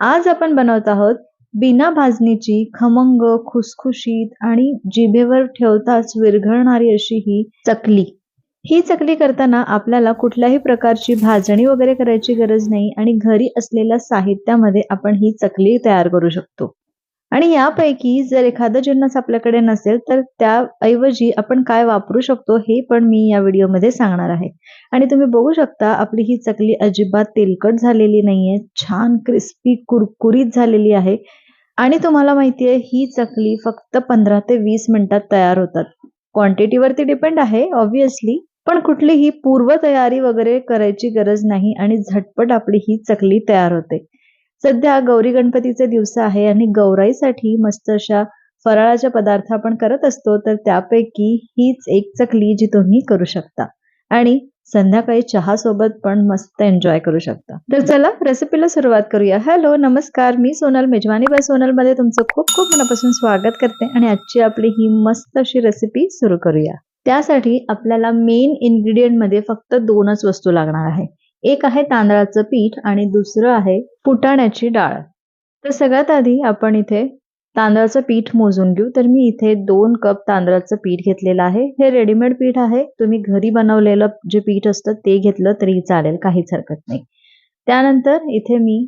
आज आपण बनवत आहोत बिना भाजणीची खमंग खुसखुशीत आणि जिभेवर ठेवताच विरघळणारी अशी ही चकली. ही चकली करताना आपल्याला कुठल्याही प्रकारची भाजणी वगैरे करायची गरज नाही आणि घरी असलेल्या साहित्यामध्ये आपण ही चकली तयार करू शकतो. आणि यापैकी जर एखादं जिन्नस आपल्याकडे नसेल तर त्याऐवजी आपण काय वापरू शकतो हे पण मी या व्हिडिओमध्ये सांगणार आहे. आणि तुम्ही बघू शकता आपली ही चकली अजिबात तेलकट झालेली नाहीये छान क्रिस्पी कुरकुरीत झालेली आहे. आणि तुम्हाला माहितीये ही चकली फक्त पंधरा ते वीस मिनिटात तयार होतात. क्वांटिटीवरती डिपेंड आहे ऑब्विसली पण कुठलीही पूर्व तयारी वगैरे करायची गरज नाही आणि झटपट आपली ही चकली तयार होते. सध्या गौरी गणपतीचे दिवस आहे आणि गौराईसाठी मस्त अशा फराळाचे पदार्थ आपण करत असतो तर त्यापैकी हीच एक चकली जी तुम्ही करू शकता. आणि संध्याकाळी चहा सोबत पण मस्त एन्जॉय करू शकता. तर चला रेसिपीला सुरुवात करूया. हॅलो नमस्कार. मी सोनल मेजवानी बाय सोनलमध्ये तुमचं खूप खूप मनापासून स्वागत करते आणि आजची आपली ही मस्त अशी रेसिपी सुरू करूया. त्यासाठी आपल्याला मेन इन्ग्रेडियंटमध्ये फक्त दोनच वस्तू लागणार आहे. एक आहे तांदळाचं पीठ आणि दुसरं आहे फुटाण्याची डाळ. तर सगळ्यात आधी आपण इथे तांदळाचं पीठ मोजून घेऊ. तर मी इथे दोन कप तांदळाचं पीठ घेतलेलं आहे. हे रेडीमेड पीठ आहे. तुम्ही घरी बनवलेलं जे पीठ असतं ते घेतलं तरी चालेल काहीच हरकत नाही. त्यानंतर इथे मी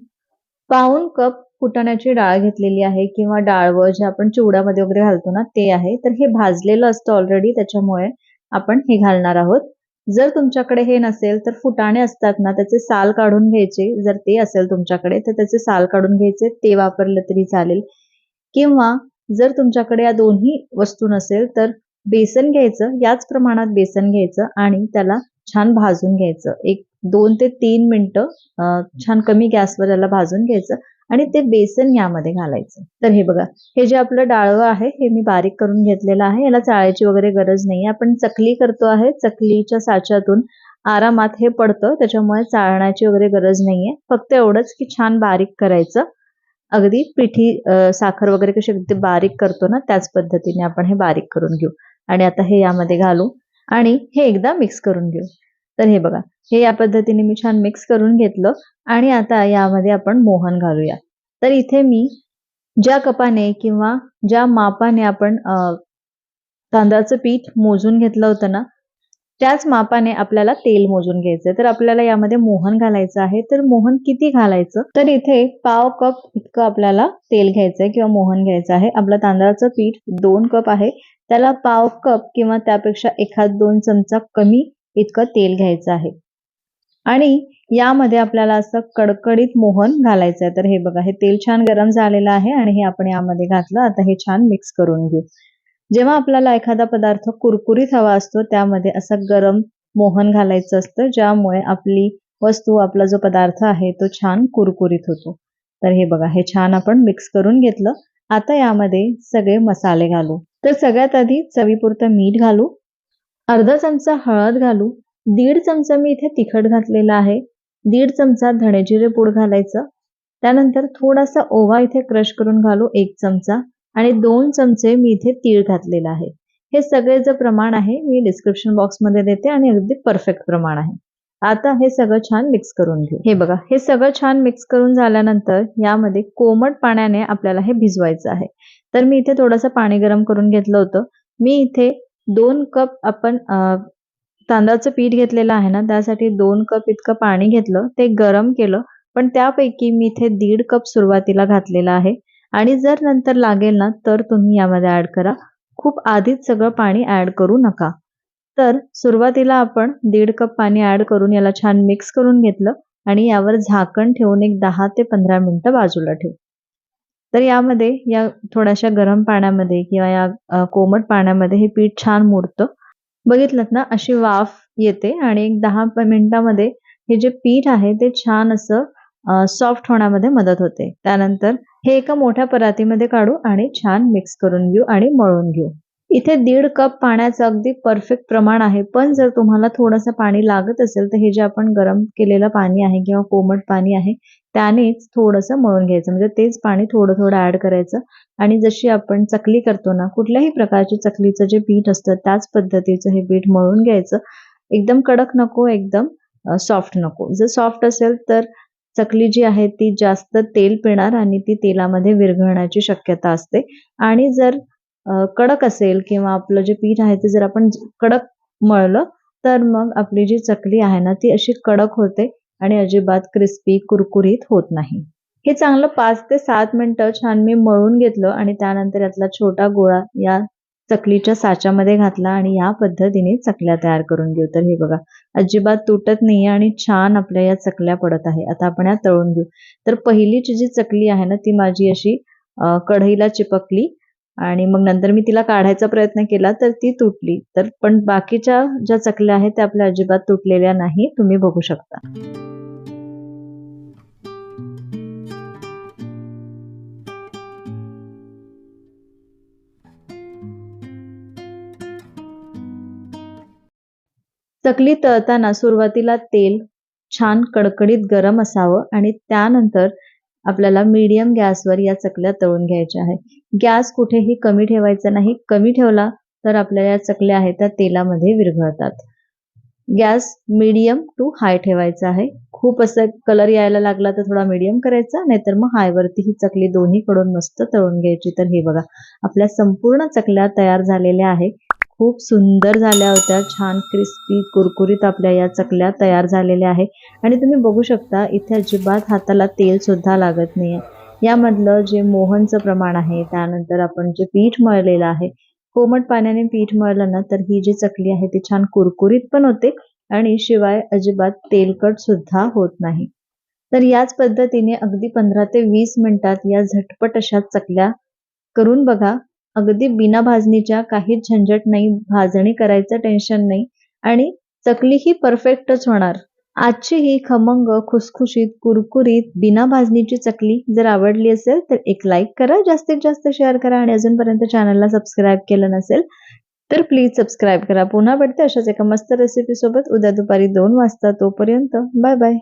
पाऊन कप फुटाण्याची डाळ घेतलेली आहे किंवा डाळवं जे आपण चिवडामध्ये वगैरे घालतो ना ते आहे. तर हे भाजलेलं असतं ऑलरेडी त्याच्यामुळे आपण हे घालणार आहोत. जर तुमच्याकडे हे नसेल तर फुटाणे असतात ना त्याचे साल काढून घ्यायचे. जर ते असेल तुमच्याकडे तर त्याचे साल काढून घ्यायचे ते वापरलं तरी चालेल. किंवा जर तुमच्याकडे या दोन्ही वस्तू नसेल तर बेसन घ्यायचं याच प्रमाणात बेसन घ्यायचं आणि त्याला छान भाजून घ्यायचं. एक दोन ते तीन मिनटं छान कमी गॅसवर त्याला भाजून घ्यायचं. आणि ते बेसन यामध्ये घालायचं. तर हे बघा हे जे आपलं डाळवं आहे हे मी बारीक करून घेतलेलं आहे. याला चाळायची वगैरे गरज नाही आपण चकली करतो आहे. चकलीच्या साच्यातून आरामात हे पडतं. त्याच्यामुळे चाळण्याची वगैरे गरज नाहीये. फक्त एवढंच की छान बारीक करायचं. अगदी पिठी साखर वगैरे कशी अगदी बारीक करतो ना त्याच पद्धतीने आपण हे बारीक करून घेऊ. आणि आता हे यामध्ये घालू. आणि हे एकदा मिक्स करून घेऊ. तर हे बघा हे या पद्धतीने मी छान मिक्स करून घेतलं आणि आता यामध्ये आपण मोहन घालूया. तर इथे मी ज्या कपाने किंवा ज्या मापाने आपण तांदळाचं पीठ मोजून घेतलं होतं ना त्याच मापाने आपल्याला तेल मोजून घ्यायचं तर आपल्याला यामध्ये मोहन घालायचं आहे. तर मोहन किती घालायचं? तर इथे पाव कप इतकं आपल्याला तेल घ्यायचंय किंवा मोहन घ्यायचं आहे. आपलं तांदळाचं पीठ दोन कप आहे. त्याला पाव कप किंवा त्यापेक्षा एखाद दोन चमचा कमी इतकं तेल घ्यायचं आहे. आणि यामध्ये आपल्याला असं कडकडीत मोहन घालायचं आहे तर हे बघा हे तेल छान गरम झालेलं आहे आणि हे आपण यामध्ये घातलं. आता हे छान मिक्स करून घेऊ. जेव्हा आपल्याला एखादा पदार्थ कुरकुरीत हवा असतो त्यामध्ये असं गरम मोहन घालायचं असतं ज्यामुळे आपली वस्तू आपला जो पदार्थ आहे तो छान कुरकुरीत होतो. तर हे बघा हे छान आपण मिक्स करून घेतलं. आता यामध्ये सगळे मसाले घालू. तर सगळ्यात आधी चवीपुरतं मीठ घालू. अर्धा चमचा हळद घालू. दीड चमचा मी इथे तिखट घातलेला आहे. दीड चमचा धणेजिरे पूड घालायचं. त्यानंतर थोडासा ओवा इथे क्रश करून घालू एक चमचा. आणि दोन चमचे मी इथे तीळ घातलेला आहे. हे सगळे जे प्रमाण आहे मी डिस्क्रिप्शन बॉक्समध्ये देते आणि अगदी परफेक्ट प्रमाण आहे. आता हे सगळं छान मिक्स करून घेऊ. हे बघा हे सगळं छान मिक्स करून झाल्यानंतर यामध्ये कोमट पाण्याने आपल्याला हे भिजवायचं आहे. तर मी इथे थोडंसं पाणी गरम करून घेतलं होतं. मी इथे दोन कप आपण तांदळाचं पीठ घेतलेलं आहे ना त्यासाठी दोन कप इतकं पाणी घेतलं ते गरम केलं. पण त्यापैकी मी इथे दीड कप सुरुवातीला घातलेला आहे. आणि जर नंतर लागेल ना तर तुम्ही यामध्ये ऍड करा. खूप आधीच सगळं पाणी ऍड करू नका. तर सुरुवातीला आपण दीड कप पाणी ऍड करून याला छान मिक्स करून घेतलं आणि यावर झाकण ठेवून एक दहा ते पंधरा मिनिटं बाजूला ठेवू. तर यामध्ये या थोड्याशा गरम पाण्यामध्ये किंवा या कोमट पाण्यामध्ये हे पीठ छान मुरतं. बघितलं ना अशी वाफ येते आणि एक दहा मिनिटामध्ये हे जे पीठ आहे ते छान असं सॉफ्ट होण्यामध्ये मदत होते. त्यानंतर हे एका मोठ्या परातीमध्ये काढू आणि छान मिक्स करून घेऊ आणि मळून घेऊ. इथे दीड कप पाण्याचं अगदी परफेक्ट प्रमाण आहे. पण जर तुम्हाला थोडंसं पाणी लागत असेल तर हे जे आपण गरम केलेलं पाणी आहे किंवा कोमट पाणी आहे त्यानेच थोडंसं मळून घ्यायचं. म्हणजे तेच पाणी थोडं थोडं ऍड करायचं. आणि जशी आपण चकली करतो ना कुठल्याही प्रकारची चकलीचं जे पीठ असतं त्याच पद्धतीचं हे पीठ मळून घ्यायचं. एकदम कडक नको एकदम सॉफ्ट नको. जर सॉफ्ट असेल तर चकली जी आहे ती जास्त तेल पिणार आणि ती तेलामध्ये विरघळण्याची शक्यता असते. आणि जर कडक असेल किंवा आपलं जे पीठ आहे ते जर आपण कडक मळलं तर मग आपली जी चकली आहे ना ती अशी कडक होते. आणि अजिबात क्रिस्पी कुरकुरीत होत नाही. हे चांगलं पाच ते सात मिनिटं छान मी मळून घेतलं आणि त्यानंतर यातला छोटा गोळा या चकलीच्या साच्यामध्ये घातला आणि या पद्धतीने चकल्या तयार करून घेऊ. तर हे बघा अजिबात तुटत नाही आणि छान आपल्या या चकल्या पडत आहे. आता आपण या तळून घेऊ. तर पहिलीची जी चकली आहे ना ती माझी अशी कढईला चिपकली. आणि मग नंतर मी तिला काढायचा प्रयत्न केला तर ती तुटली. तर पण बाकीच्या ज्या चकल्या आहेत त्या आपल्या अजिबात तुटलेल्या नाही. तुम्ही बघू शकता. चकली तळताना सुरुवातीला तेल छान कडकडीत गरम असावं आणि त्यानंतर आपल्याला मीडियम गॅसवर या चकल्या तळून घ्यायच्या आहे गॅस कुठेही कमी ठेवायचा नाही. कमी ठेवला तर आपल्याला या चकल्या आहेत त्या तेलामध्ये विरघळतात. गॅस मीडियम टू हाय ठेवायचा आहे. खूप असं कलर यायला लागला तर थोडा मीडियम करायचा नाहीतर मग हायवरती ही चकली दोन्हीकडून मस्त तळून घ्यायची. तर हे बघा आपल्या संपूर्ण चकल्या तयार झालेल्या आहे खूप सुंदर झाल्या होत्या. छान क्रिस्पी कुरकुरीत आपल्या या चकल्या तयार झालेल्या आहे आणि तुम्ही बघू शकता इथे अजिबात हाताला तेल सुद्धा लागत आहे यामधलं जे मोहनचं प्रमाण आहे त्यानंतर आपण जे पीठ मळलेलं आहे कोमट पाण्याने पीठ मळलं ना तर ही जी चकली आहे ती छान कुरकुरीत पण होते आणि शिवाय अजिबात तेलकट सुद्धा होत नाही. तर याच पद्धतीने अगदी पंधरा ते वीस मिनिटात या झटपट अशा चकल्या करून बघा. अगदी बिना भाजणीच्या काहीच झंझट नाही भाजणी करायचं टेन्शन नाही आणि चकली ही परफेक्टच होणार. आजची ही खमंग खुसखुशीत कुरकुरीत बिना भाजणीची चकली जर आवडली असेल तर एक लाईक करा जास्तीत जास्त शेअर करा आणि अजूनपर्यंत चॅनलला सबस्क्राईब केलं नसेल तर प्लीज सबस्क्राईब करा. पुन्हा भेटते अशाच एका मस्त रेसिपी सोबत. उद्या दुपारी दोन वाजता तोपर्यंत. Bye bye